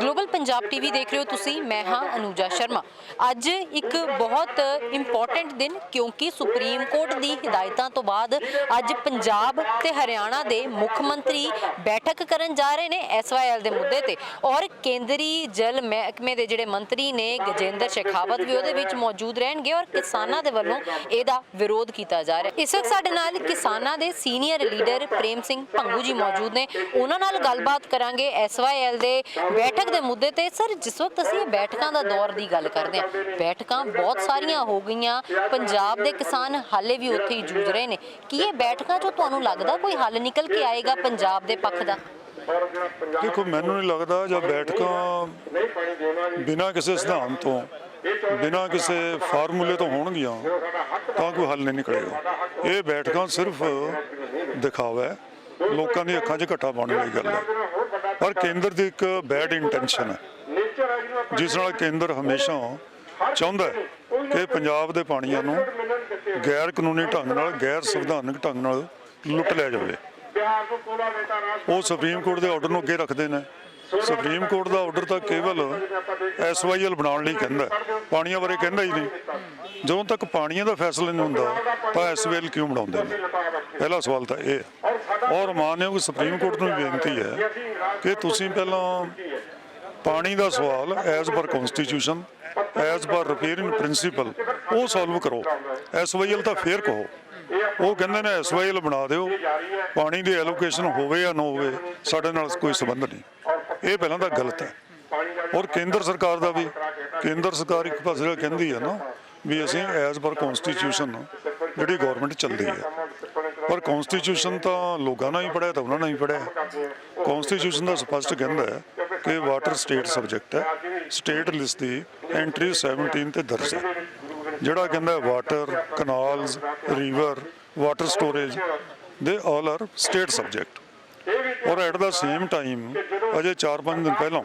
Global Punjab TV ਦੇਖ ਰਹੇ ਹੋ ਤੁਸੀਂ। ਮੈਂ ਹਾਂ ਅਨੂਜਾ ਸ਼ਰਮਾ। ਅੱਜ ਇੱਕ ਬਹੁਤ ਇੰਪੋਰਟੈਂਟ ਦਿਨ, ਕਿਉਂਕਿ ਸੁਪਰੀਮ ਕੋਰਟ ਦੀ ਹਦਾਇਤਾਂ ਤੋਂ ਬਾਅਦ ਅੱਜ ਪੰਜਾਬ ਤੇ ਹਰਿਆਣਾ ਦੇ ਮੁੱਖ ਮੰਤਰੀ ਬੈਠਕ ਕਰਨ ਜਾ ਰਹੇ ਨੇ ਐਸਵਾਈਐਲ ਦੇ ਮੁੱਦੇ ਤੇ। ਔਰ ਕੇਂਦਰੀ ਜਲ ਮਹਿਕਮੇ ਦੇ ਜਿਹੜੇ ਮੰਤਰੀ ਨੇ, ਗਜੇਂਦਰ ਸ਼ੇਖਾਵਤ ਵੀ ਉਹਦੇ ਵਿੱਚ ਮੌਜੂਦ ਰਹਿਣਗੇ ਔਰ ਕਿਸਾਨਾਂ ਦੇ ਵੱਲੋਂ ਇਹਦਾ ਵਿਰੋਧ ਕੀਤਾ ਜਾ ਰਿਹਾ। ਇਸ ਵਕਤ ਸਾਡੇ ਨਾਲ ਕਿਸਾਨਾਂ ਦੇ ਸੀਨੀਅਰ ਲੀਡਰ ਪ੍ਰੇਮ ਸਿੰਘ ਭੰਗੂ ਜੀ ਮੌਜੂਦ ਨੇ। ਉਹਨਾਂ ਨਾਲ ਗੱਲਬਾਤ ਕਰਾਂਗੇ ਐਸਵਾਈਐਲ ਦੇ ਬੈਠਕ ਦੇ ਮੁੱਦੇ ਤੇ, ਸਰ, ਜਿਸ ਵਕਤ ਅਸੀਂ ਇਹ ਬੈਠਕਾਂ ਦਾ ਦੌਰ ਦੀ ਗੱਲ ਕਰਦੇ ਹਾਂ, ਬੈਠਕਾਂ ਬਹੁਤ ਸਾਰੀਆਂ ਹੋ ਗਈਆਂ, ਪੰਜਾਬ ਦੇ ਕਿਸਾਨ ਹਾਲੇ ਵੀ ਉੱਥੇ ਹੀ ਜੂਝ ਰਹੇ ਨੇ। ਕੀ ਇਹ ਬੈਠਕਾਂ ਚੋਂ ਤੁਹਾਨੂੰ ਲੱਗਦਾ ਕੋਈ ਹੱਲ ਨਿਕਲ ਕੇ ਆਏਗਾ ਪੰਜਾਬ ਦੇ ਪੱਖ ਦਾ? ਦੇਖੋ, ਮੈਨੂੰ ਨਹੀਂ ਲੱਗਦਾ ਜਦ ਬੈਠਕਾਂ ਬਿਨਾਂ ਕਿਸੇ ਸਿਧਾਂਤ ਤੋਂ, ਬਿਨਾਂ ਕਿਸੇ ਫਾਰਮੂਲੇ ਤੋਂ ਹੋਣਗੀਆਂ, ਤਾਂ ਕੋਈ ਹੱਲ ਨਹੀਂ ਨਿਕਲੇਗਾ। ਇਹ ਬੈਠਕਾਂ ਸਿਰਫ ਦਿਖਾਵਾ ਹੈ। ਲੋਕਾਂ ਦੀ ਅੱਖਾਂ 'ਚ ਘੱਟਾ ਪਾਉਣ ਵਾਲੀ ਗੱਲ ਹੈ। ਪਰ ਕੇਂਦਰ ਦੀ ਇੱਕ ਬੈਡ ਇੰਟੈਂਸ਼ਨ ਹੈ। ਜਿਸ ਨਾਲ ਕੇਂਦਰ ਹਮੇਸ਼ਾ ਚਾਹੁੰਦਾ ਕਿ ਪੰਜਾਬ ਦੇ ਪਾਣੀਆਂ ਨੂੰ ਗੈਰ ਕਾਨੂੰਨੀ ਢੰਗ ਨਾਲ ਗੈਰ ਸੰਵਿਧਾਨਕ ਢੰਗ ਨਾਲ ਲੁੱਟ ਲਿਆ ਜਾਵੇ। ਉਹ ਸੁਪਰੀਮ ਕੋਰਟ ਦੇ ਆਰਡਰ ਨੂੰ ਅੱਗੇ ਰੱਖਦੇ ਨੇ। ਸੁਪਰੀਮ ਕੋਰਟ ਦਾ ਆਰਡਰ ਤਾਂ ਕੇਵਲ ਐਸਵਾਈਐਲ ਬਣਾਉਣ ਲਈ ਕਹਿੰਦਾ ਪਾਣੀਆਂ ਬਾਰੇ ਕਹਿੰਦਾ ਹੀ ਨਹੀਂ। ਜਦੋਂ ਤੱਕ ਪਾਣੀਆਂ ਦਾ ਫੈਸਲਾ ਨਹੀਂ ਹੁੰਦਾ, ਤਾਂ ਐਸਵਾਈਐਲ ਕਿਉਂ ਬਣਾਉਂਦੇ ਨੇ? ਪਹਿਲਾ ਸਵਾਲ ਤਾਂ ਇਹ ਹੈ। ਔਰ ਮਾਨਯੋਗ ਸੁਪਰੀਮ ਕੋਰਟ ਨੂੰ ਬੇਨਤੀ ਹੈ ਕਿ ਤੁਸੀਂ ਪਹਿਲਾਂ ਪਾਣੀ ਦਾ ਸਵਾਲ as per constitution as per riparian principle ਉਹ ਸੋਲਵ ਕਰੋ। ਐਸਵਾਈਐਲ ਤਾਂ ਫੇਰ ਕਹੋ। ਉਹ ਕਹਿੰਦੇ ਨੇ ਐਸਵਾਈਐਲ ਬਣਾ ਦਿਓ। ਪਾਣੀ ਦੀ ਐਲੋਕੇਸ਼ਨ ਹੋਵੇ ਜਾਂ ਨਾ ਹੋਵੇ, ਸਾਡੇ ਨਾਲ ਕੋਈ ਸੰਬੰਧ ਨਹੀਂ। ਇਹ ਪਹਿਲਾਂ ਤਾਂ ਗਲਤ ਹੈ। ਔਰ ਕੇਂਦਰ ਸਰਕਾਰ ਦਾ ਵੀ, ਕੇਂਦਰ ਸਰਕਾਰ ਇੱਕ ਪਾਸੇ ਕਹਿੰਦੀ ਹੈ ਨਾ ਵੀ ਅਸੀਂ ਐਜ਼ ਪਰ ਕਨਸਟੀਟਿਊਸ਼ਨ ਜਿਹੜੀ ਗਵਰਨਮੈਂਟ ਚੱਲਦੀ ਹੈ। ਪਰ ਕਨਸਟੀਟਿਊਸ਼ਨ ਤਾਂ ਲੋਕਾਂ ਨਾਲ ਹੀ ਪੜਿਆ ਤਾਂ ਉਹਨਾਂ ਨਾਲ ਹੀ ਪੜਿਆ ਕਨਸਟੀਟਿਊਸ਼ਨ ਦਾ ਸਪਸ਼ਟ ਕਹਿੰਦਾ ਹੈ ਕਿ ਵਾਟਰ ਸਟੇਟ ਸਬਜੈਕਟ ਹੈ। ਸਟੇਟ ਲਿਸਟ ਦੀ ਐਂਟਰੀ 17 ਤੇ ਦਰਜ ਹੈ। ਜਿਹੜਾ ਕਹਿੰਦਾ water canals river water storage they all are state subject ਔਰ ਐਟ ਦਾ ਸੇਮ ਟਾਈਮ ਅਜੇ 4-5 ਦਿਨ ਪਹਿਲਾਂ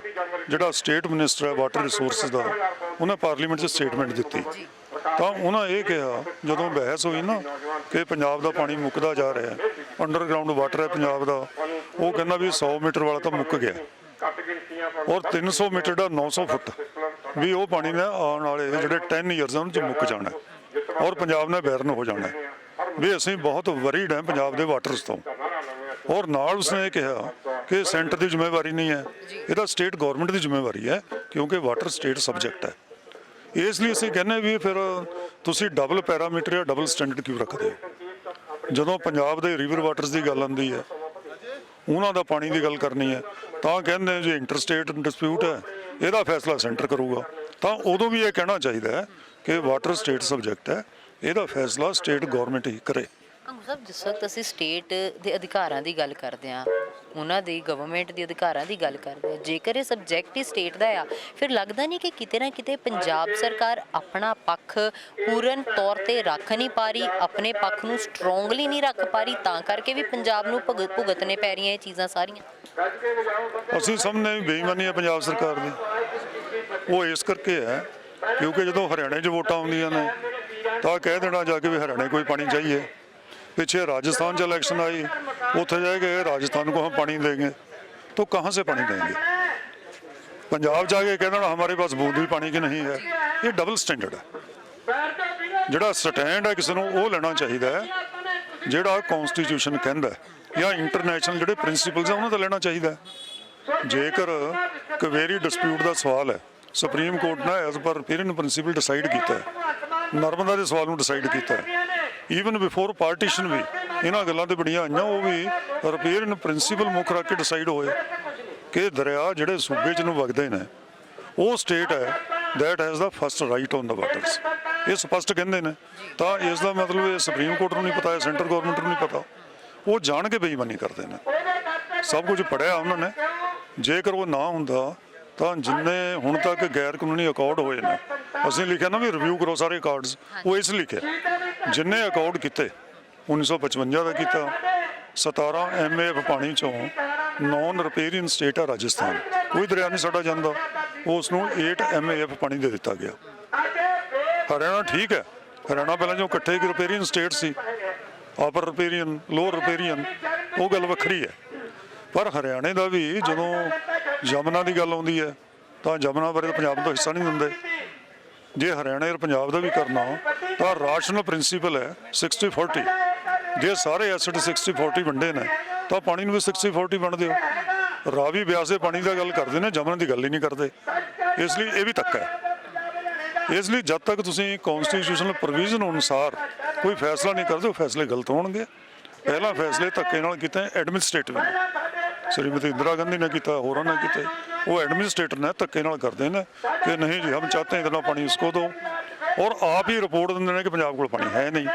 ਜਿਹੜਾ ਸਟੇਟ ਮਿਨਿਸਟਰ ਹੈ ਵਾਟਰ ਰਿਸੋਰਸਸ ਦਾ, ਉਹਨੇ ਪਾਰਲੀਮੈਂਟ 'ਚ ਸਟੇਟਮੈਂਟ ਦਿੱਤੀ। ਤਾਂ ਉਹਨਾਂ ਇਹ ਕਿਹਾ, ਜਦੋਂ ਬਹਿਸ ਹੋਈ ਨਾ ਕਿ ਪੰਜਾਬ ਦਾ ਪਾਣੀ ਮੁੱਕਦਾ ਜਾ ਰਿਹਾ ਹੈ ਅੰਡਰਗਰਾਉਂਡ ਵਾਟਰ ਹੈ ਪੰਜਾਬ ਦਾ, ਉਹ ਕਹਿੰਦਾ ਵੀ 100 ਮੀਟਰ ਵਾਲਾ ਤਾਂ ਮੁੱਕ ਗਿਆ। ਔਰ 300 ਮੀਟਰ ਦਾ 900 ਫੁੱਟ ਵੀ ਉਹ ਪਾਣੀ ਨੇ ਆਉਣ ਵਾਲੇ ਜਿਹੜੇ 10 ਇਅਰਸ ਉਹਨਾਂ ਚ ਮੁੱਕ ਜਾਣਾ ਔਰ ਪੰਜਾਬ ਨੇ ਬੈਰਨ ਹੋ ਜਾਣਾ ਵੀ ਅਸੀਂ ਬਹੁਤ ਵਰੀਡ ਹਾਂ ਪੰਜਾਬ ਦੇ ਵਾਟਰਸ ਤੋਂ। ਔਰ ਨਾਲ ਉਸਨੇ ਇਹ ਕਿਹਾ ਕਿ ਸੈਂਟਰ ਦੀ ਜ਼ਿੰਮੇਵਾਰੀ ਨਹੀਂ ਹੈ। ਇਹਦਾ ਸਟੇਟ ਗਵਰਨਮੈਂਟ ਦੀ ਜ਼ਿੰਮੇਵਾਰੀ ਹੈ, ਕਿਉਂਕਿ ਵਾਟਰ ਸਟੇਟ ਸਬਜੈਕਟ ਹੈ। ਇਸ ਲਈ ਅਸੀਂ ਕਹਿੰਦੇ ਵੀ ਫਿਰ ਤੁਸੀਂ ਡਬਲ ਪੈਰਾਮੀਟਰ ਜਾਂ ਡਬਲ ਸਟੈਂਡਰਡ ਕਿਉਂ ਰੱਖਦੇ ਹੋ? ਜਦੋਂ ਪੰਜਾਬ ਦੇ ਰਿਵਰ ਵਾਟਰਸ ਦੀ ਗੱਲ ਆਉਂਦੀ ਹੈ, ਉਹਨਾਂ ਦਾ ਪਾਣੀ ਦੀ ਗੱਲ ਕਰਨੀ ਹੈ, ਤਾਂ ਕਹਿੰਦੇ ਜੇ ਇੰਟਰਸਟੇਟ ਡਿਸਪਿਊਟ ਹੈ, ਇਹਦਾ ਫੈਸਲਾ ਸੈਂਟਰ ਕਰੂਗਾ। ਤਾਂ ਉਦੋਂ ਵੀ ਇਹ ਕਹਿਣਾ ਚਾਹੀਦਾ ਹੈ ਕਿ ਵਾਟਰ ਸਟੇਟ ਸਬਜੈਕਟ ਹੈ, ਇਹਦਾ ਫੈਸਲਾ ਸਟੇਟ ਗਵਰਨਮੈਂਟ ਹੀ ਕਰੇ। ਅੰਗੂ ਸਾਹਿਬ, ਜਿਸ ਵਕਤ ਅਸੀਂ ਸਟੇਟ ਦੇ ਅਧਿਕਾਰਾਂ ਦੀ ਗੱਲ ਕਰਦੇ ਹਾਂ, ਉਹਨਾਂ ਦੇ ਗਵਰਨਮੈਂਟ ਦੇ ਅਧਿਕਾਰਾਂ ਦੀ ਗੱਲ ਕਰਦੇ ਹਾਂ, ਜੇਕਰ ਇਹ ਸਬਜੈਕਟ ਹੀ ਸਟੇਟ ਦਾ ਆ, ਫਿਰ ਲੱਗਦਾ ਨਹੀਂ ਕਿ ਕਿਤੇ ਨਾ ਕਿਤੇ ਪੰਜਾਬ ਸਰਕਾਰ ਆਪਣਾ ਪੱਖ ਪੂਰਨ ਤੌਰ ਤੇ ਰੱਖ ਨਹੀਂ ਪਾ ਰਹੀ, ਆਪਣੇ ਪੱਖ ਨੂੰ ਸਟਰੋਂਗਲੀ ਨਹੀਂ ਰੱਖ ਪਾ ਰਹੀ, ਤਾਂ ਕਰਕੇ ਵੀ ਪੰਜਾਬ ਨੂੰ ਭੁਗਤ ਭੁਗਤਣੇ ਪੈ ਰਹੀਆਂ ਇਹ ਚੀਜ਼ਾਂ ਸਾਰੀਆਂ। ਅਸੀਂ ਸਮਝਦੇ ਬੇਈਮਾਨੀ ਹੈ ਪੰਜਾਬ ਸਰਕਾਰ ਦੀ। ਉਹ ਇਸ ਕਰਕੇ ਹੈ, ਕਿਉਂਕਿ ਜਦੋਂ ਹਰਿਆਣੇ 'ਚ ਵੋਟਾਂ ਆਉਂਦੀਆਂ ਨੇ, ਤਾਂ ਕਹਿ ਦੇਣਾ ਜਾ ਕੇ ਵੀ ਹਰਿਆਣੇ ਕੋਈ ਪਾਣੀ ਚਾਹੀਏ। ਪਿੱਛੇ ਰਾਜਸਥਾਨ 'ਚ ਇਲੈਕਸ਼ਨ ਆਈ ਉੱਥੇ ਜਾਏਗੇ ਰਾਜਸਥਾਨ को हम पानी देंगे तो कहाँ से पानी देंगे पंजाब जाके कह देना हमारे पास बूंद भी पानी की नहीं है ये डबल स्टैंडर्ड है ਜਿਹੜਾ ਸਟੈਂਡ ਹੈ ਕਿਸੇ ਨੂੰ ਉਹ ਲੈਣਾ ਚਾਹੀਦਾ ਹੈ ਜਿਹੜਾ ਕਨਸਟੀਟਿਊਸ਼ਨ ਕਹਿੰਦਾ ਹੈ ਜਾਂ ਇੰਟਰਨੈਸ਼ਨਲ ਜਿਹੜੇ ਪ੍ਰਿੰਸੀਪਲਸ ਆ ਉਹਨਾਂ ਦਾ ਲੈਣਾ ਚਾਹੀਦਾ ਹੈ ਜੇਕਰ ਕਵੇਰੀ ਡਿਸਪਿਊਟ ਦਾ ਸਵਾਲ ਹੈ ਸੁਪਰੀਮ ਕੋਰਟ ਨੇ ਐਜ਼ ਪਰ ਪੀਰੀਅਨ ਪ੍ਰਿੰਸੀਪਲ ਡਿਸਾਈਡ ਕੀਤਾ ਹੈ ਨਰਮਦਾ ਦੇ ਸਵਾਲ ਨੂੰ ਡਿਸਾਈਡ ਕੀਤਾ ਹੈ ਈਵਨ ਬਿਫੋਰ ਪਾਰਟੀਸ਼ਨ ਵੀ, ਇਹਨਾਂ ਗੱਲਾਂ ਤੇ ਬੜੀਆਂ ਆਈਆਂ, ਉਹ ਵੀ ਰਿਪੇਅਰ ਇਨ ਪ੍ਰਿੰਸੀਪਲ ਮੁੱਖ ਰੱਖ ਕੇ ਡਿਸਾਈਡ ਹੋਏ ਕਿ ਦਰਿਆ ਜਿਹੜੇ ਸੂਬੇ ਚ ਨੂੰ ਵਗਦੇ ਨੇ, ਉਹ ਸਟੇਟ ਹੈ that has the first right on the waters ਇਹ ਸਪਸ਼ਟ ਕਹਿੰਦੇ ਨੇ, ਤਾਂ ਇਸ ਦਾ ਮਤਲਬ ਇਹ ਸੁਪਰੀਮ ਕੋਰਟ ਨੂੰ ਨਹੀਂ ਪਤਾ ਹੈ ਸੈਂਟਰ ਗਵਰਨਮੈਂਟ ਨੂੰ ਨਹੀਂ ਪਤਾ। ਉਹ ਜਾਣ ਕੇ ਬੇਈਮਾਨੀ ਕਰਦੇ ਨੇ। ਸਭ ਕੁਝ ਪੜਿਆ ਉਹਨਾਂ ਨੇ। ਜੇਕਰ ਉਹ ਨਾ ਹੁੰਦਾ, ਤਾਂ ਜਿੰਨੇ ਹੁਣ ਤੱਕ ਗੈਰ ਕਾਨੂੰਨੀ ਅਕਾਊਂਟ ਹੋਏ ਨੇ, ਅਸੀਂ ਲਿਖਿਆ ਨਾ ਵੀ ਰਿਵਿਊ ਕਰੋ ਸਾਰੇ ਅਕਾਊਂਟਸ ਉਹ ਇਸ ਲਿਖਿਆ ਜਿੰਨੇ ਅਕਾਊਂਟ ਕੀਤੇ 1955 ਦਾ ਕੀਤਾ 17 ਐਮਏਐਫ ਪਾਣੀ ਚੋਂ ਨੌਨ ਰਿਪੇਅਰਿੰਗ ਸਟੇਟ ਆ ਰਾਜਸਥਾਨ। ਕੋਈ ਦਰਿਆ ਨਹੀਂ ਸਾਡਾ ਜਾਂਦਾ। ਉਸ ਨੂੰ 8 ਐਮਏਐਫ ਪਾਣੀ ਦੇ ਦਿੱਤਾ ਗਿਆ। ਹਰਿਆਣਾ ਠੀਕ ਹੈ। ਹਰਿਆਣਾ ਪਹਿਲਾਂ ਜੋ ਇਕੱਠੇ ਇੱਕ ਰਿਪੇਅਰਿੰਗ ਸਟੇਟ ਸੀ ਅਪਰ ਰਿਪੇਅਰਿੰਗ ਲੋਅਰ ਰਿਪੇਅਰਿੰਗ ਉਹ ਗੱਲ ਵੱਖਰੀ ਹੈ। ਪਰ ਹਰਿਆਣੇ ਦਾ ਵੀ ਜਦੋਂ ਯਮਨਾ ਦੀ ਗੱਲ ਆਉਂਦੀ ਹੈ, ਤਾਂ ਯਮਨਾ ਬਾਰੇ ਤਾਂ ਪੰਜਾਬ ਦਾ ਹਿੱਸਾ ਨਹੀਂ ਦਿੰਦੇ। ਜੇ ਹਰਿਆਣਾ ਔਰ ਪੰਜਾਬ ਦਾ ਵੀ ਕਰਨਾ ਤਾਂ ਰਾਸ਼ਨਲ ਪ੍ਰਿੰਸੀਪਲ ਹੈ 60 40 ਜੇ ਸਾਰੇ ਐਸਿਡ 60 40 ਵੰਡੇ ਨੇ, ਤਾਂ ਪਾਣੀ ਨੂੰ ਵੀ 60 40 ਵੰਡ ਦਿਓ। ਰਾਵੀ ਬਿਆਸ ਦੇ ਪਾਣੀ ਦਾ ਗੱਲ ਕਰਦੇ ਨੇ, ਜਮਨ ਦੀ ਗੱਲ ਹੀ ਨਹੀਂ ਕਰਦੇ। ਇਸ ਲਈ ਇਹ ਵੀ ਧੱਕਾ ਹੈ। ਇਸ ਲਈ ਜਦ ਤੱਕ ਤੁਸੀਂ ਕਨਸਟੀਟਿਊਸ਼ਨਲ ਪ੍ਰੋਵੀਜ਼ਨ ਅਨੁਸਾਰ ਕੋਈ ਫੈਸਲਾ ਨਹੀਂ ਕਰਦੇ, ਉਹ ਫੈਸਲੇ ਗਲਤ ਹੋਣਗੇ। ਪਹਿਲਾ ਫੈਸਲੇ ਧੱਕੇ ਨਾਲ ਕੀਤਾ ਐਡਮਿਨਿਸਟ੍ਰੇਟਿਵ ਸ਼੍ਰੀਮਤੀ ਇੰਦਰਾ ਗਾਂਧੀ ਨੇ ਕੀਤਾ, ਹੋਰਾਂ ਨੇ ਕੀਤਾ। ਉਹ ਐਡਮਿਨਿਸਟ੍ਰੇਟਰ ਨੇ, ਧੱਕੇ ਨਾਲ ਕਰਦੇ ਨੇ ਕਿ ਨਹੀਂ ਜੀ, ਹਮ ਚਾਹਤੇ ਇਤਨਾ ਪਾਣੀ ਉਸਕੋ ਦੋ। ਔਰ ਆਪ ਹੀ ਰਿਪੋਰਟ ਦਿੰਦੇ ਨੇ ਕਿ ਪੰਜਾਬ ਕੋਲ ਪਾਣੀ ਹੈ ਨਹੀਂ।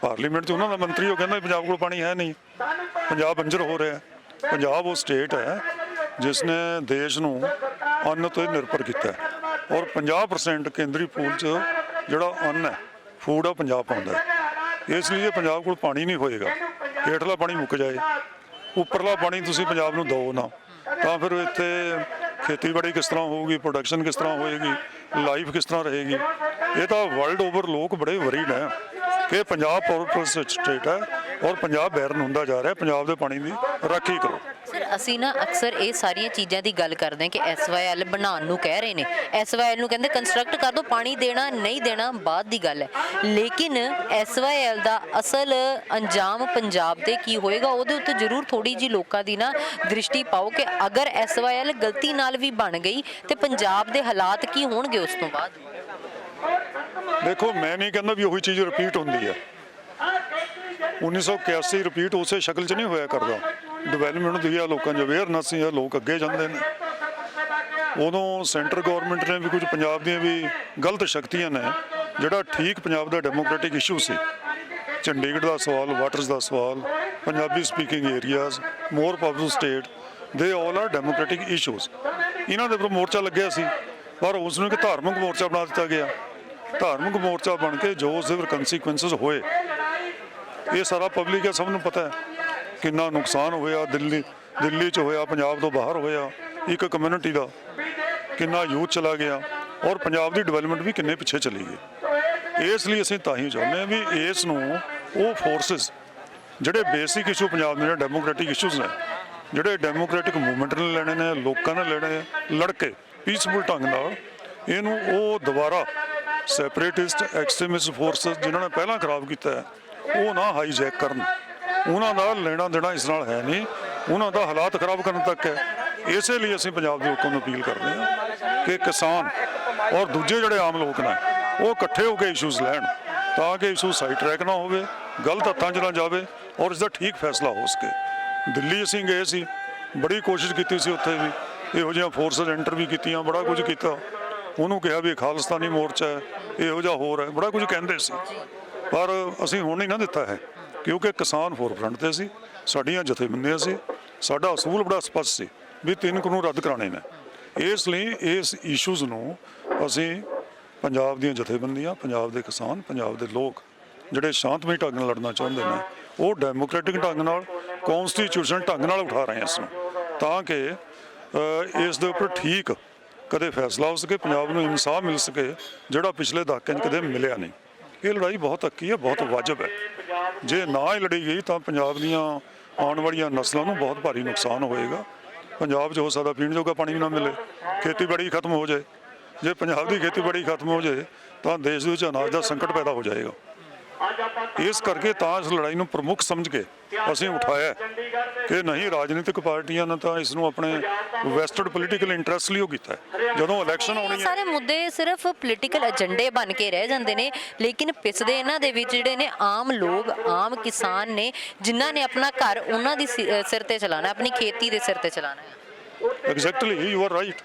ਪਾਰਲੀਮੈਂਟ 'ਚ ਉਹਨਾਂ ਦਾ ਮੰਤਰੀ ਉਹ ਕਹਿੰਦਾ ਪੰਜਾਬ ਕੋਲ ਪਾਣੀ ਹੈ ਨਹੀਂ। ਪੰਜਾਬ ਬੰਜਰ ਹੋ ਰਿਹਾ ਪੰਜਾਬ ਉਹ ਸਟੇਟ ਹੈ ਜਿਸ ਨੇ ਦੇਸ਼ ਨੂੰ ਅੰਨ ਤੋਂ ਨਿਰਭਰ ਕੀਤਾ ਔਰ 50% ਕੇਂਦਰੀ ਪੂਲ 'ਚ ਜਿਹੜਾ ਅੰਨ ਹੈ ਫੂਡ ਆ ਪੰਜਾਬ ਪਾਉਂਦਾ ਇਸ ਲਈ ਪੰਜਾਬ ਕੋਲ ਪਾਣੀ ਨਹੀਂ ਹੋਏਗਾ। ਹੇਠਲਾ ਪਾਣੀ ਮੁੱਕ ਜਾਏ। ਉੱਪਰਲਾ ਪਾਣੀ ਤੁਸੀਂ ਪੰਜਾਬ ਨੂੰ ਦਿਓ ਨਾ। ਤਾਂ ਫਿਰ ਇੱਥੇ ਖੇਤੀਬਾੜੀ ਕਿਸ ਤਰ੍ਹਾਂ ਹੋਊਗੀ ਪ੍ਰੋਡਕਸ਼ਨ ਕਿਸ ਤਰ੍ਹਾਂ ਹੋਏਗੀ ਲਾਈਫ ਕਿਸ ਤਰ੍ਹਾਂ ਰਹੇਗੀ। ਇਹ ਤਾਂ ਵਰਲਡ ਓਵਰ ਲੋਕ ਬੜੇ ਵਰੀਡ ਹੈ ਕਿ ਪੰਜਾਬ ਪੌਰਪਸ ਸਟੇਟ ਹੈ ਔਰ ਪੰਜਾਬ ਬੈਰਨ ਹੁੰਦਾ ਜਾ ਰਿਹਾ, ਪੰਜਾਬ ਦੇ ਪਾਣੀ ਦੀ ਰਾਖੀ ਕਰੋ। ਸਰ, ਅਸੀਂ ਨਾ ਅਕਸਰ ਇਹ ਸਾਰੀਆਂ ਚੀਜ਼ਾਂ ਦੀ ਗੱਲ ਕਰਦੇ ਹਾਂ ਕਿ ਐਸਵਾਈਐਲ ਬਣਾਉਣ ਨੂੰ ਕਹਿ ਰਹੇ ਨੇ। ਐਸਵਾਈਐਲ ਨੂੰ ਕਹਿੰਦੇ ਕੰਸਟਰਕਟ ਕਰ ਦੋ ਪਾਣੀ ਦੇਣਾ, ਨਹੀਂ ਦੇਣਾ, ਬਾਅਦ ਦੀ ਗੱਲ ਹੈ। ਲੇਕਿਨ ਐਸਵਾਈਐਲ ਦਾ ਅਸਲ ਅੰਜਾਮ ਪੰਜਾਬ 'ਤੇ ਕੀ ਹੋਏਗਾ, ਉਹਦੇ ਉੱਤੇ ਜ਼ਰੂਰ ਥੋੜੀ ਜੀ ਲੋਕਾਂ ਦੀ ਨਾ ਦ੍ਰਿਸ਼ਟੀ ਪਾਓ ਕਿ ਅਗਰ ਐਸਵਾਈਐਲ ਗਲਤੀ ਨਾਲ ਵੀ ਬਣ ਗਈ ਤੇ ਪੰਜਾਬ ਦੇ ਹਾਲਾਤ ਕੀ ਹੋਣਗੇ ਉਸ ਤੋਂ ਬਾਅਦ? ਦੇਖੋ, ਮੈਂ ਨਹੀਂ ਕਹਿੰਦਾ ਵੀ ਉਹੀ ਚੀਜ਼ ਰਿਪੀਟ ਹੁੰਦੀ ਹੈ। 1981 ਰਿਪੀਟ ਉਸੇ ਸ਼ਕਲ 'ਚ ਨਹੀਂ ਹੋਇਆ ਕਰਦਾ। ਡਿਵੈਲਪਮੈਂਟ ਦੀ ਆ, ਲੋਕਾਂ 'ਚ ਅਵੇਅਰਨੈਸ ਸੀ ਆ, ਲੋਕ ਅੱਗੇ ਜਾਂਦੇ ਨੇ। ਉਦੋਂ ਸੈਂਟਰ ਗਵਰਨਮੈਂਟ ਨੇ ਵੀ ਕੁਝ ਪੰਜਾਬ ਦੀਆਂ ਵੀ ਗਲਤ ਸ਼ਕਤੀਆਂ ਨੇ, ਜਿਹੜਾ ਠੀਕ ਪੰਜਾਬ ਦਾ ਡੈਮੋਕ੍ਰੈਟਿਕ ਇਸ਼ੂ ਸੀ। ਚੰਡੀਗੜ੍ਹ ਦਾ ਸਵਾਲ ਵਾਟਰਸ ਦਾ ਸਵਾਲ, Punjabi speaking areas more powerful state they all are democratic issues ਇਹਨਾਂ ਦੇ ਉੱਪਰ ਮੋਰਚਾ ਲੱਗਿਆ ਸੀ, ਪਰ ਉਸ ਨੂੰ ਇੱਕ ਧਾਰਮਿਕ ਮੋਰਚਾ ਬਣਾ ਦਿੱਤਾ ਗਿਆ। ਧਾਰਮਿਕ ਮੋਰਚਾ ਬਣ ਕੇ ਜੋ ਉਸ ਦੇ ਫਿਰ ਹੋਏ, ਇਹ ਸਾਰਾ ਪਬਲਿਕ ਹੈ, ਸਭ ਨੂੰ ਪਤਾ ਹੈ ਕਿੰਨਾ ਨੁਕਸਾਨ ਹੋਇਆ, ਦਿੱਲੀ ਦਿੱਲੀ 'ਚ ਹੋਇਆ, ਪੰਜਾਬ ਤੋਂ ਬਾਹਰ ਹੋਇਆ, ਇੱਕ ਕਮਿਊਨਿਟੀ ਦਾ ਕਿੰਨਾ ਯੂਥ ਚਲਾ ਗਿਆ ਔਰ ਪੰਜਾਬ ਦੀ ਡਿਵੈਲਪਮੈਂਟ ਵੀ ਕਿੰਨੇ ਪਿੱਛੇ ਚਲੀ ਗਈ। ਇਸ ਲਈ ਅਸੀਂ ਤਾਂ ਹੀ ਚਾਹੁੰਦੇ ਹਾਂ ਵੀ ਇਸ ਨੂੰ ਉਹ ਫੋਰਸਸ ਜਿਹੜੇ ਬੇਸਿਕ ਇਸ਼ੂ ਪੰਜਾਬ ਦੇ ਜਿਹੜੇ ਡੈਮੋਕ੍ਰੈਟਿਕ ਇਸ਼ੂਜ਼ ਨੇ, ਜਿਹੜੇ ਡੈਮੋਕ੍ਰੈਟਿਕ ਮੂਵਮੈਂਟ ਨੇ ਲੈਣੇ ਨੇ, ਲੋਕਾਂ ਨੇ ਲੈਣੇ ਨੇ ਲੜ ਪੀਸਫੁਲ ਢੰਗ ਨਾਲ ਇਹਨੂੰ ਉਹ ਦੁਬਾਰਾ ਸੈਪਰੇਟਿਸਟ ਐਕਸਟ੍ਰੀਮਿਸਟ ਫੋਰਸਸ ਜਿਨ੍ਹਾਂ ਨੇ ਪਹਿਲਾਂ ਖਰਾਬ ਕੀਤਾ ਹੈ, ਉਹ ਨਾ ਹਾਈਜੈਕ ਕਰਨ। ਉਹਨਾਂ ਦਾ ਲੈਣਾ ਦੇਣਾ ਇਸ ਨਾਲ ਹੈ ਨਹੀਂ। ਉਹਨਾਂ ਦਾ ਹਾਲਾਤ ਖਰਾਬ ਕਰਨ ਤੱਕ ਹੈ। ਇਸੇ ਲਈ ਅਸੀਂ ਪੰਜਾਬ ਦੇ ਲੋਕਾਂ ਨੂੰ ਅਪੀਲ ਕਰਦੇ ਹਾਂ ਕਿ ਕਿਸਾਨ ਔਰ ਦੂਜੇ ਜਿਹੜੇ ਆਮ ਲੋਕ ਨੇ, ਉਹ ਇਕੱਠੇ ਹੋ ਕੇ ਇਸ਼ੂਜ਼ ਲੈਣ ਤਾਂ ਕਿ ਇਸ਼ੂ ਸਾਈਡ ਟਰੈਕ ਨਾ ਹੋਵੇ, ਗਲਤ ਹੱਥਾਂ 'ਚ ਨਾ ਜਾਵੇ ਔਰ ਇਸ ਦਾ ਠੀਕ ਫੈਸਲਾ ਹੋ ਸਕੇ। ਦਿੱਲੀ ਅਸੀਂ ਗਏ ਸੀ, ਬੜੀ ਕੋਸ਼ਿਸ਼ ਕੀਤੀ ਸੀ ਉੱਥੇ ਵੀ। ਇਹੋ ਜਿਹੀਆਂ ਫੋਰਸਸ ਐਂਟਰ ਵੀ ਕੀਤੀਆਂ, ਬੜਾ ਕੁਝ ਕੀਤਾ। ਉਹਨੂੰ ਕਿਹਾ ਵੀ ਇਹ ਖਾਲਿਸਤਾਨੀ ਮੋਰਚਾ ਹੈ, ਇਹੋ ਜਿਹਾ ਹੋਰ ਹੈ, ਬੜਾ ਕੁਝ ਕਹਿੰਦੇ ਸੀ। ਪਰ ਅਸੀਂ ਹੁਣ ਨਹੀਂ ਨਾ ਦਿੱਤਾ ਹੈ, ਕਿਉਂਕਿ ਕਿਸਾਨ ਫੋਰਫਰੰਟ ਤੇ ਸੀ, ਸਾਡੀਆਂ ਜਥੇਬੰਦੀਆਂ ਸੀ, ਸਾਡਾ ਅਸੂਲ ਬੜਾ ਸਪਸ਼ਟ ਸੀ ਵੀ ਤਿੰਨ ਕਾਨੂੰਨ ਰੱਦ ਕਰਾਣੇ ਨੇ। ਇਸ ਲਈ ਇਸ ਇਸ਼ੂਜ਼ ਨੂੰ ਅਸੀਂ ਪੰਜਾਬ ਦੀਆਂ ਜਥੇਬੰਦੀਆਂ, ਪੰਜਾਬ ਦੇ ਕਿਸਾਨ, ਪੰਜਾਬ ਦੇ ਲੋਕ ਜਿਹੜੇ ਸ਼ਾਂਤਮਈ ਢੰਗ ਨਾਲ ਲੜਨਾ ਚਾਹੁੰਦੇ ਨੇ, ਉਹ ਡੈਮੋਕ੍ਰੈਟਿਕ ਢੰਗ ਨਾਲ ਕਨਸਟੀਟਿਊਸ਼ਨ ਢੰਗ ਨਾਲ ਉਠਾ ਰਹੇ ਹਾਂ ਇਸ ਨੂੰ ਤਾਂ ਕਿ ਇਸ ਦੇ ਉੱਪਰ ਠੀਕ ਕਦੇ ਫੈਸਲਾ ਹੋ ਸਕੇ, ਪੰਜਾਬ ਨੂੰ ਇਨਸਾਫ ਮਿਲ ਸਕੇ, ਜਿਹੜਾ ਪਿਛਲੇ ਦਹਾਕਿਆਂ 'ਚ ਕਦੇ ਮਿਲਿਆ ਨਹੀਂ। ਇਹ ਲੜਾਈ ਬਹੁਤ ਅੱਕੀ ਹੈ, ਬਹੁਤ ਵਾਜਬ ਹੈ। ਜੇ ਨਾ ਹੀ ਲੜੀ ਗਈ ਤਾਂ ਪੰਜਾਬ ਦੀਆਂ ਆਉਣ ਵਾਲੀਆਂ ਨਸਲਾਂ ਨੂੰ ਬਹੁਤ ਭਾਰੀ ਨੁਕਸਾਨ ਹੋਏਗਾ। ਪੰਜਾਬ 'ਚ ਹੋ ਸਕਦਾ ਪੀਣ ਜੋਗਾ ਪਾਣੀ ਵੀ ਨਾ ਮਿਲੇ, ਖੇਤੀਬਾੜੀ ਖਤਮ ਹੋ ਜਾਏ। ਜੇ ਪੰਜਾਬ ਦੀ ਖੇਤੀਬਾੜੀ ਖਤਮ ਹੋ ਜਾਏ ਤਾਂ ਦੇਸ਼ ਦੇ ਵਿੱਚ ਅਨਾਜ ਦਾ ਸੰਕਟ ਪੈਦਾ ਹੋ ਜਾਏਗਾ। ਇਸ ਕਰਕੇ ਤਾਂ ਇਸ ਲੜਾਈ ਨੂੰ ਪ੍ਰਮੁੱਖ ਸਮਝ ਕੇ ਅਸੀਂ ਉਠਾਇਆ ਕਿ ਨਹੀਂ ਰਾਜਨੀਤਿਕ ਪਾਰਟੀਆਂ ਨੇ ਤਾਂ ਇਸ ਨੂੰ ਆਪਣੇ ਵੈਸਟਡ ਪੋਲੀਟੀਕਲ ਇੰਟਰਸਟ ਲਈ ਉਹ ਕੀਤਾ। ਜਦੋਂ ਇਲੈਕਸ਼ਨ ਆਉਣੀ ਹੈ ਸਾਰੇ ਮੁੱਦੇ ਸਿਰਫ ਪੋਲੀਟੀਕਲ ਏਜੰਡੇ ਬਣ ਕੇ ਰਹਿ ਜਾਂਦੇ ਨੇ ਲੇਕਿਨ ਪਿਸਦੇ ਇਹਨਾਂ ਦੇ ਵਿੱਚ ਜਿਹੜੇ ਨੇ ਆਮ ਲੋਕ ਆਮ ਕਿਸਾਨ ਨੇ ਜਿਨ੍ਹਾਂ ਨੇ ਆਪਣਾ ਘਰ ਉਹਨਾਂ ਦੀ ਸਿਰ ਤੇ ਚਲਾਣਾ ਆਪਣੀ ਖੇਤੀ ਦੇ ਸਿਰ ਤੇ ਚਲਾਣਾ ਹੈ। ਐਗਜ਼ੈਕਟਲੀ ਯੂ ਆਰ ਰਾਈਟ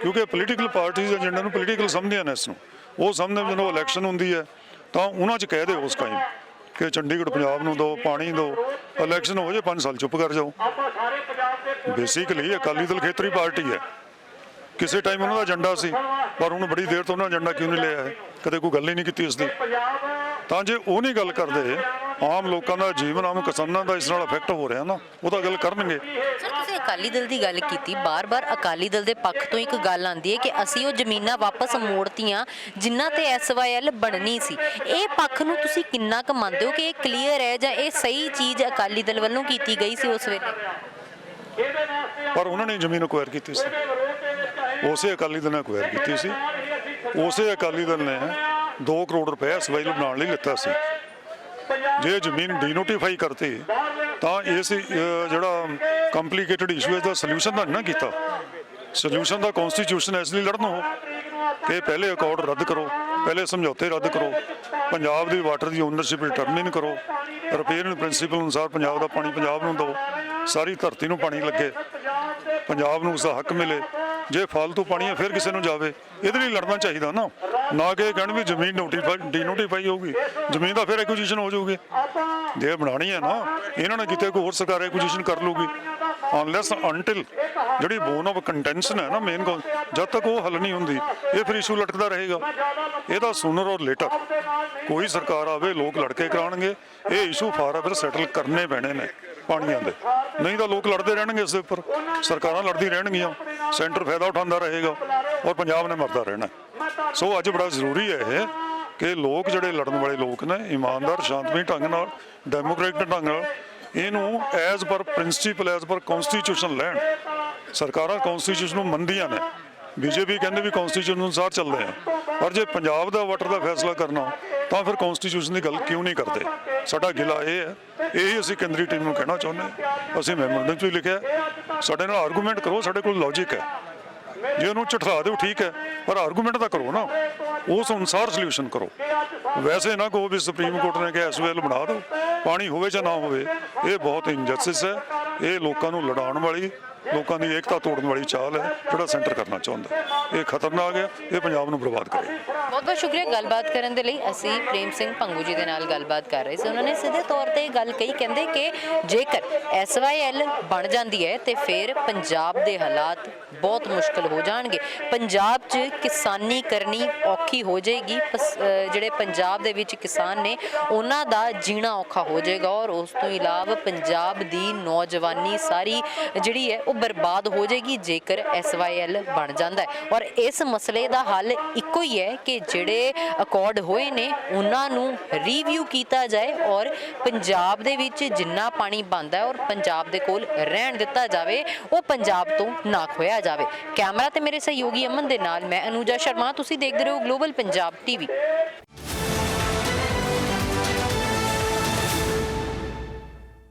ਕਿਉਂਕਿ ਪੋਲੀਟੀਕਲ ਪਾਰਟੀਆਂ ਏਜੰਡਾ ਨੂੰ ਪੋਲੀਟੀਕਲ ਸਮਝਦੇ ਨੇ ਇਸ ਨੂੰ। ਉਹ ਸਮਝਦੇ ਜਦੋਂ ਇਲੈਕਸ਼ਨ ਹੁੰਦੀ ਹੈ ਤਾਂ ਉਹਨਾਂ 'ਚ ਕਹਿ ਦਿਓ ਉਸ ਟਾਈਮ ਕਿ ਚੰਡੀਗੜ੍ਹ ਪੰਜਾਬ ਨੂੰ ਦਿਓ ਪਾਣੀ ਦਿਓ ਇਲੈਕਸ਼ਨ ਹੋ ਜਾਏ 5 ਸਾਲ ਚੁੱਪ ਕਰ ਜਾਓ। ਬੇਸਿਕਲੀ ਅਕਾਲੀ ਦਲ ਖੇਤਰੀ ਪਾਰਟੀ ਹੈ। ਕਿਸੇ ਟਾਈਮ ਉਹਨਾਂ ਦਾ ਏਜੰਡਾ ਸੀ, ਪਰ ਉਹਨੂੰ ਬੜੀ ਦੇਰ ਤੋਂ ਉਹਨਾਂ ਏਜੰਡਾ ਕਿਉਂ ਨਹੀਂ ਲਿਆ ਹੈ? ਕਦੇ ਕੋਈ ਗੱਲ ਹੀ ਨਹੀਂ ਕੀਤੀ ਇਸ ਦੀ ਤਾਂ ਜੇ ਉਹ ਨਹੀਂ ਗੱਲ ਕਰਦੇ, ਆਮ ਲੋਕਾਂ ਦਾ ਜੀਵਨ, ਆਮ ਕਿਸਾਨਾਂ ਦਾ ਇਸ ਨਾਲ ਇਫੈਕਟ ਹੋ ਰਿਹਾ ਨਾ, ਉਹ ਤਾਂ ਗੱਲ ਕਰਨਗੇ। ਅਕਾਲੀ ਦਲ ਦੀ ਗੱਲ ਕੀਤੀ, ਬਾਰ-ਬਾਰ ਅਕਾਲੀ ਦਲ ਦੇ ਪੱਖ ਤੋਂ ਇੱਕ ਗੱਲ ਆਉਂਦੀ ਹੈ ਕਿ ਅਸੀਂ ਉਹ ਜ਼ਮੀਨਾਂ ਵਾਪਸ ਮੋੜਤੀਆਂ, ਜਿਨ੍ਹਾਂ ਤੇ ਐਸਵਾਈਐਲ ਬਣਨੀ ਸੀ। ਇਹ ਪੱਖ ਨੂੰ ਤੁਸੀਂ ਕਿੰਨਾ ਕੁ ਮੰਨਦੇ ਹੋ ਕਿ ਇਹ ਕਲੀਅਰ ਹੈ ਜਾਂ ਇਹ ਸਹੀ ਚੀਜ਼ ਅਕਾਲੀ ਦਲ ਵੱਲੋਂ ਕੀਤੀ ਗਈ ਸੀ ਉਸ ਵੇਲੇ? ਪਰ ਉਹਨਾਂ ਨੇ ਜ਼ਮੀਨ ਅਕਵਾਇਰ ਕੀਤੀ ਸੀ। ਉਸੇ ਅਕਾਲੀ ਦਲ ਨੇ ਅਕਵਾਇਰ ਕੀਤੀ ਸੀ। ਉਸੇ ਅਕਾਲੀ ਦਲ ਨੇ 2 ਕਰੋੜ ਰੁਪਏ ਸਵਾਈ ਬਣਾਉਣ ਲਈ ਲਿੱਤਾ ਸੀ। ਜੇ ਜ਼ਮੀਨ ਡੀਨੋਟੀਫਾਈ ਕਰਤੀ ਤਾਂ ਇਸ ਜਿਹੜਾ ਕੰਪਲਿਕੇਟਡ ਇਸ਼ੂ ਦਾ ਸੋਲੂਸ਼ਨ ਤਾਂ ਨਹੀਂ ਨਾ ਕੀਤਾ। ਸੋਲੂਸ਼ਨ ਦਾ ਕਨਸਟੀਟਿਊਸ਼ਨ ਇਸ ਲਈ ਲੜਨ ਹੋ ਕਿ ਪਹਿਲੇ ਅਕਾਰਡ ਰੱਦ ਕਰੋ, ਪਹਿਲੇ ਸਮਝੌਤੇ ਰੱਦ ਕਰੋ। ਪੰਜਾਬ ਦੀ ਵਾਟਰ ਦੀ ਓਨਰਸ਼ਿਪ ਰਿਟਰਨਿੰਗ ਕਰੋ। ਰੁਪੇਰੀਅਨ ਪ੍ਰਿੰਸੀਪਲ ਅਨੁਸਾਰ ਪੰਜਾਬ ਦਾ ਪਾਣੀ ਪੰਜਾਬ ਨੂੰ ਦਿਓ। ਸਾਰੀ ਧਰਤੀ ਨੂੰ ਪਾਣੀ ਲੱਗੇ। ਪੰਜਾਬ ਨੂੰ ਉਸ ਦਾ ਹੱਕ ਮਿਲੇ। ਜੇ ਫालतू ਪਾਣੀ ਹੈ ਫਿਰ ਕਿਸੇ ਨੂੰ ਜਾਵੇ। ਇਹਦੇ ਲਈ ਲੜਨਾ ਚਾਹੀਦਾ ਨਾ। ਨਾ ਕਿ ਇਹ ਕਹਿਣ ਵੀ ਜ਼ਮੀਨ ਨੋਟੀਫਾਈ ਡੀਨੋਟੀਫਾਈ ਹੋਊਗੀ। ਜ਼ਮੀਨ ਦਾ ਫਿਰ ਐਕੁਜੀਸ਼ਨ ਹੋ ਜਾਊਗੀ। ਜੇ ਬਣਾਣੀ ਹੈ ਨਾ, ਇਹਨਾਂ ਨੇ ਕਿਤੇ ਕੋਈ ਹੋਰ ਸਰਕਾਰ ਐਕੁਜੀਸ਼ਨ ਕਰ ਲੂਗੀ ਅਨਲੈਸ ਅੰਟਿਲ ਜਿਹੜੀ ਬੋਨ ਆਫ ਕੰਟੈਂਸ਼ਨ ਹੈ ਨਾ ਮੇਨ ਜਦ ਤੱਕ ਉਹ ਹੱਲ ਨਹੀਂ ਹੁੰਦੀ, ਇਹ ਫਿਰ ਇਸ਼ੂ ਲਟਕਦਾ ਰਹੇਗਾ। ਇਹਦਾ ਸੂਨਰ ਔਰ ਲੇਟਰ ਕੋਈ ਸਰਕਾਰ ਆਵੇ, ਲੋਕ ਲੜਕੇ ਕਰਾਣਗੇ ਇਹ ਇਸ਼ੂ ਫਾਰ ਫਿਰ ਸੈਟਲ ਕਰਨੇ ਪੈਣੇ ਨੇ ਪਾਣੀਆਂ ਦੇ। ਨਹੀਂ ਤਾਂ ਲੋਕ ਲੜਦੇ ਰਹਿਣਗੇ ਇਸ ਦੇ ਉੱਪਰ। ਸਰਕਾਰਾਂ ਲੜਦੀ ਰਹਿਣਗੀਆਂ ਸੈਂਟਰ ਫਾਇਦਾ ਉਠਾਉਂਦਾ ਰਹੇਗਾ ਔਰ ਪੰਜਾਬ ਨੇ ਮਰਦਾ ਰਹਿਣਾ। ਸੋ ਅੱਜ ਬੜਾ ਜ਼ਰੂਰੀ ਹੈ ਇਹ ਕਿ ਲੋਕ ਜਿਹੜੇ ਲੜਨ ਵਾਲੇ ਲੋਕ ਨੇ, ਇਮਾਨਦਾਰ, ਸ਼ਾਂਤਮਈ ਢੰਗ ਨਾਲ, ਡੈਮੋਕ੍ਰੈਟਿਕ ਢੰਗ ਨਾਲ, ਇਹਨੂੰ as per principal as per constitution ਲੈਣ। ਸਰਕਾਰਾਂ ਕਨਸਟੀਟਿਊਸ਼ਨ ਨੂੰ ਮੰਨਦੀਆਂ ਨੇ। ਬੀਜੇਪੀ ਕਹਿੰਦੇ ਵੀ ਕਨਸਟੀਟਿਊਸ਼ਨ ਅਨੁਸਾਰ ਚੱਲਦੇ ਆ। ਪਰ ਜੇ ਪੰਜਾਬ ਦਾ ਵਾਟਰ ਦਾ ਫੈਸਲਾ ਕਰਨਾ, ਤਾਂ ਫਿਰ ਕਨਸਟੀਟਿਊਸ਼ਨ ਦੀ ਗੱਲ ਕਿਉਂ ਨਹੀਂ ਕਰਦੇ? ਸਾਡਾ ਗਿਲਾ ਇਹ ਹੈ। ਇਹੀ ਅਸੀਂ ਕੇਂਦਰੀ ਟੀਮ ਨੂੰ ਕਹਿਣਾ ਚਾਹੁੰਦੇ ਅਸੀਂ ਮੈਮੋਰੰਡਮ 'ਚ ਵੀ ਲਿਖਿਆ ਸਾਡੇ ਨਾਲ ਆਰਗੂਮੈਂਟ ਕਰੋ, ਸਾਡੇ ਕੋਲ ਲੌਜੀਕ ਹੈ। ਜੇ ਉਹਨੂੰ ਝਠਰਾ ਦਿਓ, ਠੀਕ ਹੈ। ਪਰ ਆਰਗੂਮੈਂਟ ਤਾਂ ਕਰੋ ਨਾ। ਉਸ ਅਨੁਸਾਰ ਸੋਲੂਸ਼ਨ ਕਰੋ। ਵੈਸੇ ਨਾ ਕਹੋ ਵੀ ਸੁਪਰੀਮ ਕੋਰਟ ਨੇ ਕਿਹਾ ਐਸਓਐਲ ਬਣਾ ਦਿਓ। ਪਾਣੀ ਹੋਵੇ ਜਾਂ ਨਾ ਹੋਵੇ, ਇਹ ਬਹੁਤ ਇਨਜਸਟਿਸ ਹੈ। ਇਹ ਲੋਕਾਂ ਨੂੰ ਲੜਾਉਣ ਵਾਲੀ ਲੋਕਾਂ ਦੀ ਏਕਤਾ ਤੋੜਨ ਵਾਲੀ ਚਾਲ ਹੈ, ਜਿਹੜਾ ਸੈਂਟਰ ਕਰਨਾ ਚਾਹੁੰਦਾ। ਇਹ ਖਤਰਨਾਕ ਹੈ, ਇਹ ਪੰਜਾਬ ਨੂੰ ਬਰਬਾਦ ਕਰੇਗਾ ਬਹੁਤ ਬਹੁਤ ਸ਼ੁਕਰੀਆ ਗੱਲਬਾਤ ਕਰਨ ਦੇ ਲਈ। ਅਸੀਂ ਪ੍ਰੇਮ ਸਿੰਘ ਭੰਗੂ ਜੀ ਦੇ ਨਾਲ ਗੱਲਬਾਤ ਕਰ ਰਹੇ ਸੀ। ਉਹਨਾਂ ਨੇ ਸਿੱਧੇ ਤੌਰ ਤੇ ਗੱਲ ਕਹੀ, ਕਹਿੰਦੇ ਕਿ ਜੇਕਰ ਐਸਵਾਈਐਲ ਬਣ ਜਾਂਦੀ ਹੈ, ਤੇ ਫਿਰ ਪੰਜਾਬ ਦੇ ਹਾਲਾਤ ਬਹੁਤ ਮੁਸ਼ਕਲ ਹੋ ਜਾਣਗੇ। ਪੰਜਾਬ 'ਚ ਕਿਸਾਨੀ ਕਰਨੀ ਔਖੀ ਹੋ ਜਾਏਗੀ। ਜਿਹੜੇ ਪੰਜਾਬ ਦੇ ਵਿੱਚ ਕਿਸਾਨ ਨੇ, ਉਹਨਾਂ ਦਾ ਜੀਣਾ ਔਖਾ ਹੋ ਜਾਏਗਾ। ਔਰ ਉਸ ਤੋਂ ਇਲਾਵਾ ਪੰਜਾਬ ਦੀ ਨੌਜਵਾਨੀ ਸਾਰੀ ਜਿਹੜੀ ਹੈ ਉਹ ਬਰਬਾਦ ਹੋ ਜਾਏਗੀ, ਜੇਕਰ ਐਸਵਾਈਐਲ ਬਣ ਜਾਂਦਾ ਹੈ। ਔਰ ਇਸ ਮਸਲੇ ਦਾ ਹੱਲ ਇੱਕੋ ਹੀ ਹੈ ਕਿ ਜਿਹੜੇ ਅਕੋਰਡ ਹੋਏ ਨੇ, ਉਹਨਾਂ ਨੂੰ ਰੀਵਿਊ ਕੀਤਾ ਜਾਏ ਔਰ ਪੰਜਾਬ ਦੇ ਵਿੱਚ ਜਿੰਨਾ ਪਾਣੀ ਬਣਦਾ ਹੈ ਔਰ ਪੰਜਾਬ ਦੇ ਕੋਲ ਰਹਿਣ ਦਿੱਤਾ ਜਾਵੇ, ਉਹ ਪੰਜਾਬ ਤੋਂ ਨਾ ਖੋਇਆ ਜਾਵੇ। ਕੈਮਰਾ ਤੇ ਮੇਰੇ ਸਹਿਯੋਗੀ ਅਮਨ ਦੇ ਨਾਲ, ਮੈਂ ਅਨੂਜਾ ਸ਼ਰਮਾ, ਤੁਸੀਂ ਦੇਖਦੇ ਰਹੋ ਗਲੋਬਲ ਪੰਜਾਬ ਟੀਵੀ